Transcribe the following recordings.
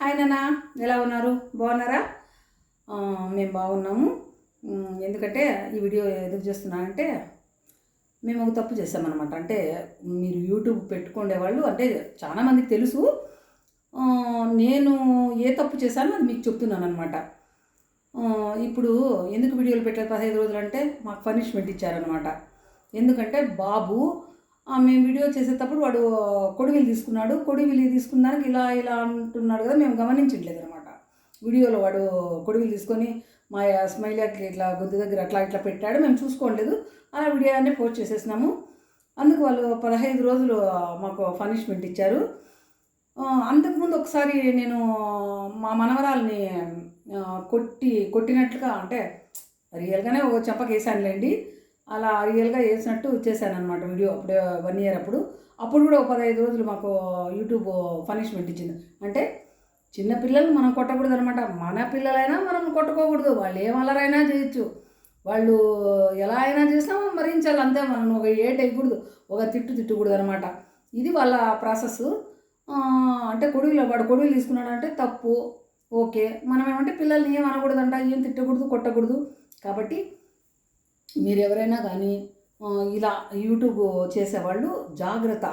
Hi నాన్న ఎలా ఉన్నారు? బాగున్నారా? మేము బాగున్నాము. ఎందుకంటే ఈ వీడియో ఎందుకు చేస్తున్నా అంటే మేము ఒక తప్పు చేసామన్నమాట అంటే మీరు యూట్యూబ్ పెట్టుకునే వాళ్ళు అంటే చాలామందికి తెలుసు. నేను ఏ తప్పు చేశానో అది మీకు చెప్తున్నాను అనమాట ఇప్పుడు ఎందుకు వీడియోలు పెట్టలేదు పదహైదు రోజులు అంటే మాకు పనిష్మెంట్ ఇచ్చారనమాట ఎందుకంటే బాబు మేము వీడియో చేసేటప్పుడు వాడు కొడివిలు తీసుకున్నాడు. కొడివిలు తీసుకున్న దానికి ఇలా ఇలా అంటున్నాడు కదా మేము గమనించట్లేదు అనమాట వీడియోలో వాడు కొడివిలు తీసుకొని మా స్మైల్ ఇట్లా గొంతు దగ్గర అట్లా ఇట్లా పెట్టాడు. మేము చూసుకోలేదు. అలా వీడియో పోస్ట్ చేసేసినాము. అందుకు వాళ్ళు పదహైదు రోజులు మాకు పనిష్మెంట్ ఇచ్చారు. అంతకుముందు ఒకసారి నేను మా మనవరాల్ని కొట్టి కొట్టినట్లుగా అంటే రియల్గానే ఒక చెప్పకేసానులేండి అలా రియల్గా వేసినట్టు చేశాను అనమాట వీడియో అప్పుడే వన్ ఇయర్ అప్పుడు. అప్పుడు కూడా ఒక పదహైదు రోజులు మాకు యూట్యూబ్ పనిష్మెంట్ ఇచ్చింది. అంటే చిన్న పిల్లలు మనం కొట్టకూడదు అనమాట మన పిల్లలైనా మనం కొట్టుకోకూడదు. వాళ్ళు ఏం చేయొచ్చు. వాళ్ళు ఎలా అయినా చేసినా మనం భరించాలి. అంతే మనం ఒక ఏట్ వేయకూడదు. ఒక తిట్టు తిట్టకూడదు అనమాట ఇది వాళ్ళ ప్రాసెస్. అంటే కొడుకులో వాడు కొడుకులు తీసుకున్నాడు అంటే తప్పు. ఓకే. మనం ఏమంటే పిల్లల్ని ఏం అనకూడదంట ఏం తిట్టకూడదు కొట్టకూడదు. కాబట్టి మీరు ఎవరైనా కానీ ఇలా యూట్యూబ్ చేసేవాళ్ళు జాగ్రత్త.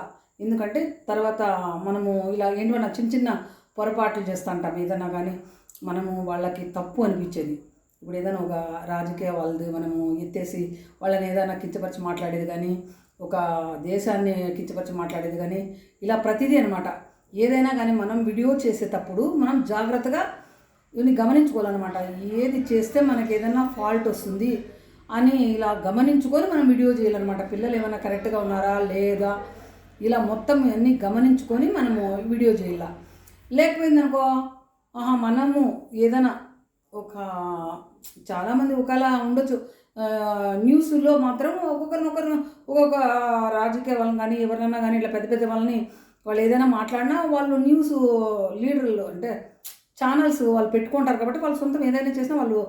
ఎందుకంటే తర్వాత మనము ఇలా ఏంటన్నా చిన్న చిన్న పొరపాట్లు చేస్తుంటాం ఏదైనా కానీ మనము వాళ్ళకి తప్పు అనిపించేది. ఇప్పుడు ఏదైనా ఒక రాజకీయ వాళ్ళది మనము ఎత్తేసి వాళ్ళని ఏదైనా కించపరిచి మాట్లాడేది కానీ ఒక దేశాన్ని కించపరిచి మాట్లాడేది కానీ ఇలా ప్రతిదీ అనమాట ఏదైనా కానీ మనం వీడియో చేసేటప్పుడు మనం జాగ్రత్తగా ఇవన్నీ గమనించుకోవాలన్నమాట. ఏది చేస్తే మనకి ఏదైనా ఫాల్ట్ వస్తుంది అని ఇలా గమనించుకొని మనం వీడియో చేయాలన్నమాట. పిల్లలు ఏమైనా కరెక్ట్గా ఉన్నారా? లేదా? ఇలా మొత్తం అన్నీ గమనించుకొని మనము వీడియో చేయాల? లేకపోయిందనుకో ఆహా మనము ఏదైనా ఒక చాలామంది ఒకలా ఉండొచ్చు. న్యూస్లో మాత్రం ఒక్కొక్కరినొకరు ఒక్కొక్క రాజకీయ వాళ్ళని కానీ ఎవరినైనా కానీ ఇట్లా పెద్ద పెద్ద వాళ్ళని వాళ్ళు ఏదైనా మాట్లాడినా వాళ్ళు న్యూస్ లీడర్లు అంటే ఛానల్స్ వాళ్ళు పెట్టుకుంటారు కాబట్టి వాళ్ళు సొంతం ఏదైనా చేసినా వాళ్ళు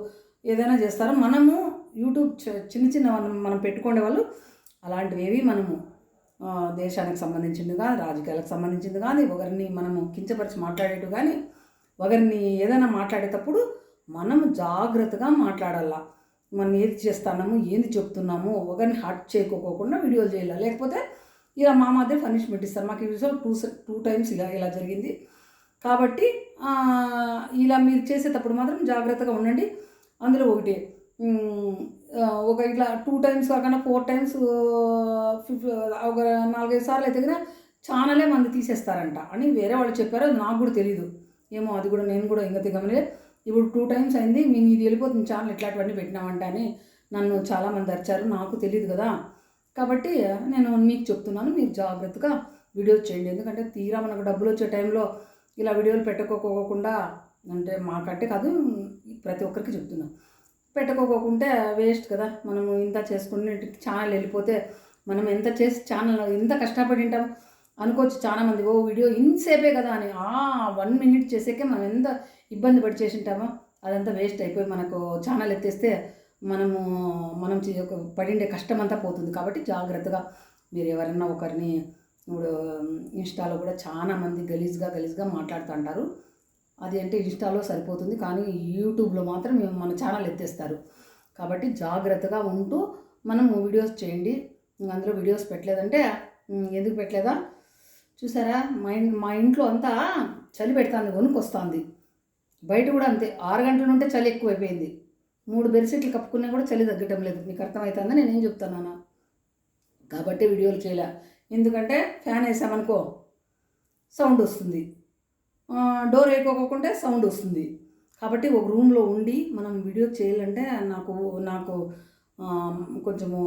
ఏదైనా చేస్తారు. మనము యూట్యూబ్ చ- చిన్న చిన్న మనం- మనం పెట్టుకునే వాళ్ళు అలాంటివి ఏవి మనము దేశానికి సంబంధించింది కానీ రాజకీయాలకు సంబంధించింది కానీ ఒకరిని మనము కించపరిచి మాట్లాడేటు కానీ ఒకరిని ఏదైనా మాట్లాడేటప్పుడు మనం జాగ్రత్తగా మాట్లాడాలా. మనం ఏది చేస్తున్నాము ఏంది చెప్తున్నాము ఒకరిని హర్ట్ చేయకోకుండా వీడియోలు చేయాలి. లేకపోతే ఇలా మా మాదిరి పనిష్మెంట్ ఇస్తారు. మాకు యూజువల్ టూ టూ టైమ్స్ ఇలా ఇలా జరిగింది. కాబట్టి ఇలా మీరు చేసేటప్పుడు మాత్రం జాగ్రత్తగా ఉండండి. అందులో ఒకటి ఒక ఇట్లా టూ టైమ్స్ కాకుండా ఫోర్ టైమ్స్ ఒక నాలుగైదు సార్లు అయితే కదా ఛానలే మంది తీసేస్తారంట. అని వేరే వాళ్ళు చెప్పారు అది నాకు కూడా తెలియదు ఏమో అది కూడా నేను కూడా ఇంకా గమనిలే ఇప్పుడు టూ టైమ్స్ అయింది మేము ఇది వెళ్ళిపోతుంది ఛానల్ ఇట్లాంటివన్నీ పెట్టినామంట అని నన్ను చాలామంది అరిచారు. నాకు తెలియదు కదా. కాబట్టి నేను మీకు చెప్తున్నాను మీరు జాగ్రత్తగా వీడియోస్ చేయండి. ఎందుకంటే తీరా మనకు డబ్బులు వచ్చే టైంలో ఇలా వీడియోలు పెట్టుకోకోకుండా అంటే మాకంటే కాదు ప్రతి ఒక్కరికి చెప్తున్నాను పెట్టుకోకుంటే వేస్ట్ కదా. మనము ఇంత చేసుకుని ఛానల్ వెళ్ళిపోతే మనం ఎంత చేసి ఛానల్ ఇంత కష్టపడి ఉంటాం అనుకోవచ్చు చాలా మంది ఓ వీడియో ఇన్సేపే కదా అని ఆ వన్ మినిట్ చేసేకే మనం ఎంత ఇబ్బంది పడి చేసి ఉంటామో అదంతా వేస్ట్ అయిపోయి మనకు ఛానల్ ఎత్తేస్తే మనము మనం పడిండే కష్టం అంతా పోతుంది. కాబట్టి జాగ్రత్తగా మీరు ఎవరన్నా ఒకరిని ఇప్పుడు ఇన్స్టాలో కూడా చాలా మంది గలీజ్గా గలీజ్గా మాట్లాడుతుంటారు అది అంటే ఇన్స్టాలో సరిపోతుంది. కానీ యూట్యూబ్లో మాత్రం మేము మన ఛానల్ ఎత్తేస్తారు. కాబట్టి జాగ్రత్తగా ఉంటూ మనం వీడియోస్ చేయండి. అందులో వీడియోస్ పెట్టలేదంటే ఎందుకు పెట్టలేదా? చూసారా? మా మా ఇంట్లో అంతా చలి పెడుతుంది వణుకొస్తుంది బయట కూడా అంతే. ఆరు గంటల నుంటే చలి ఎక్కువైపోయింది. మూడు బెడ్షీట్లు కప్పుకున్నా కూడా చలి తగ్గటం లేదు. మీకు అర్థమవుతుందా నేనేం చెప్తున్నాను కాబట్టి వీడియోలు చేయలే. ఎందుకంటే ఫ్యాన్ వేసామనుకో సౌండ్ వస్తుంది. డోర్ వేయకోకుంటే సౌండ్ వస్తుంది. కాబట్టి ఒక రూమ్లో ఉండి మనం వీడియో చేయాలంటే నాకు నాకు కొంచెము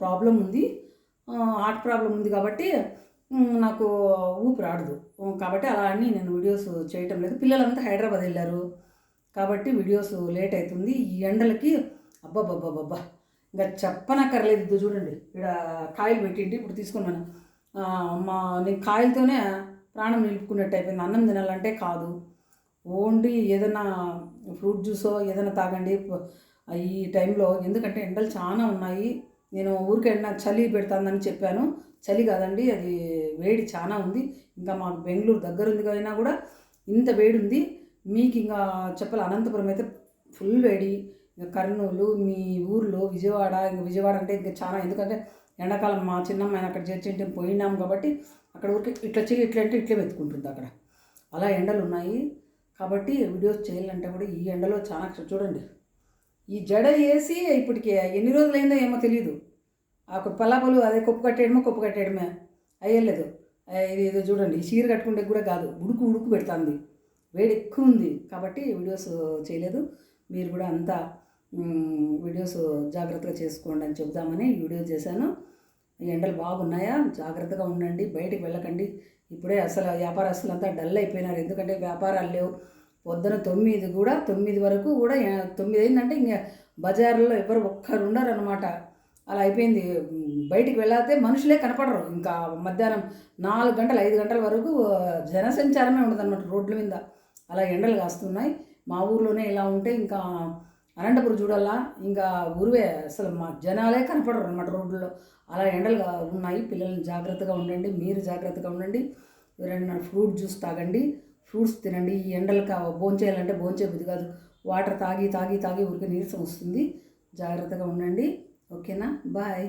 ప్రాబ్లం ఉంది. హార్ట్ ప్రాబ్లం ఉంది కాబట్టి నాకు ఊపిరి ఆడదు. కాబట్టి అలా అని నేను వీడియోస్ చేయటం లేదు. పిల్లలంతా హైదరాబాద్ వెళ్ళారు. కాబట్టి వీడియోస్ లేట్ అవుతుంది. ఈ ఎండలకి అబ్బాబ్బాబ్బాబ్బా ఇంకా చెప్పనక్కర్లేదు. చూడండి. ఇక్కడ కాయలు పెట్టింటి. ఇప్పుడు తీసుకున్నాను. మా నేను కాయలతోనే ప్రాణం నిలుపుకున్నట్టు అయిపోయింది. అన్నం తినాలంటే కాదు. ఓన్లీ ఏదైనా ఫ్రూట్ జ్యూసో ఏదైనా తాగండి. ఈ టైంలో ఎందుకంటే ఎండలు చాలా ఉన్నాయి. నేను ఊరికే ఎండ చలి పెడతానని చెప్పాను. చలి కాదండి అది వేడి చాలా ఉంది. ఇంకా మాకు బెంగళూరు దగ్గర ఉంది అయినా కూడా ఇంత వేడి ఉంది. మీకు ఇంకా చెప్పాలి? అనంతపురం అయితే ఫుల్ వేడి. ఇంకా కర్నూలు మీ ఊర్లో విజయవాడ ఇంకా విజయవాడ అంటే ఇంకా చాలా ఎందుకంటే ఎండాకాలం మా చిన్నమ్మాయిని అక్కడ చేర్చింటే పోయినాం కాబట్టి అక్కడ ఊరికి ఇట్లా చెయ్యి ఇట్లా అంటే ఇట్లే వెతుకుంటుంది అక్కడ. అలా ఎండలు ఉన్నాయి. కాబట్టి వీడియోస్ చేయాలంటే కూడా ఈ ఎండలో చాలా చూడండి. ఈ జడ వేసి ఇప్పటికి ఎన్ని రోజులైందో ఏమో తెలియదు ఆ పలాపలు అదే కొప్పు కట్టేయడమో కొప్పు కట్టేయడమే. అయ్యలేదు. ఇది ఏదో చూడండి. చీర కట్టుకుంటే కూడా కాదు. ఉడుకు ఉడుకు పెడుతుంది. వేడి ఎక్కువ ఉంది కాబట్టి వీడియోస్ చేయలేదు. మీరు కూడా అంతా వీడియోస్ జాగ్రత్తగా చేసుకోండి అని చెప్దామని వీడియో చేశాను. ఎండలు బాగున్నాయా? జాగ్రత్తగా ఉండండి బయటికి వెళ్ళకండి. ఇప్పుడే అసలు వ్యాపారస్తులు అంతా డల్ అయిపోయినారు. ఎందుకంటే వ్యాపారాలు లేవు. పొద్దున తొమ్మిది కూడా తొమ్మిది వరకు కూడా తొమ్మిది అయిందంటే ఇంకా బజార్లో ఎవరు ఒక్కరు ఉండరనమాట అలా అయిపోయింది. బయటికి వెళ్ళాతే మనుషులే కనపడరు. ఇంకా మధ్యాహ్నం నాలుగు గంటలు ఐదు గంటల వరకు జనసంచారమే ఉండదు అనమాట రోడ్ల మీద. అలా ఎండలు కాస్తున్నాయి. మా ఊర్లోనే ఇలా ఉంటే ఇంకా అనంతపురం చూడాలా? ఇంకా ఊరివే అసలు మా జనాలే కనపడరు అనమాట రోడ్లలో అలా ఎండలుగా ఉన్నాయి. పిల్లల్ని జాగ్రత్తగా ఉండండి. మీరు జాగ్రత్తగా ఉండండి. ఎవరైనా ఫ్రూట్ జ్యూస్ తాగండి. ఫ్రూట్స్ తినండి. ఈ ఎండలు కా భోంచేయాలంటే భోంచే బుద్ధి కాదు. వాటర్ తాగి తాగి తాగి ఊరికి నీరసం వస్తుంది. జాగ్రత్తగా ఉండండి. ఓకేనా? బాయ్.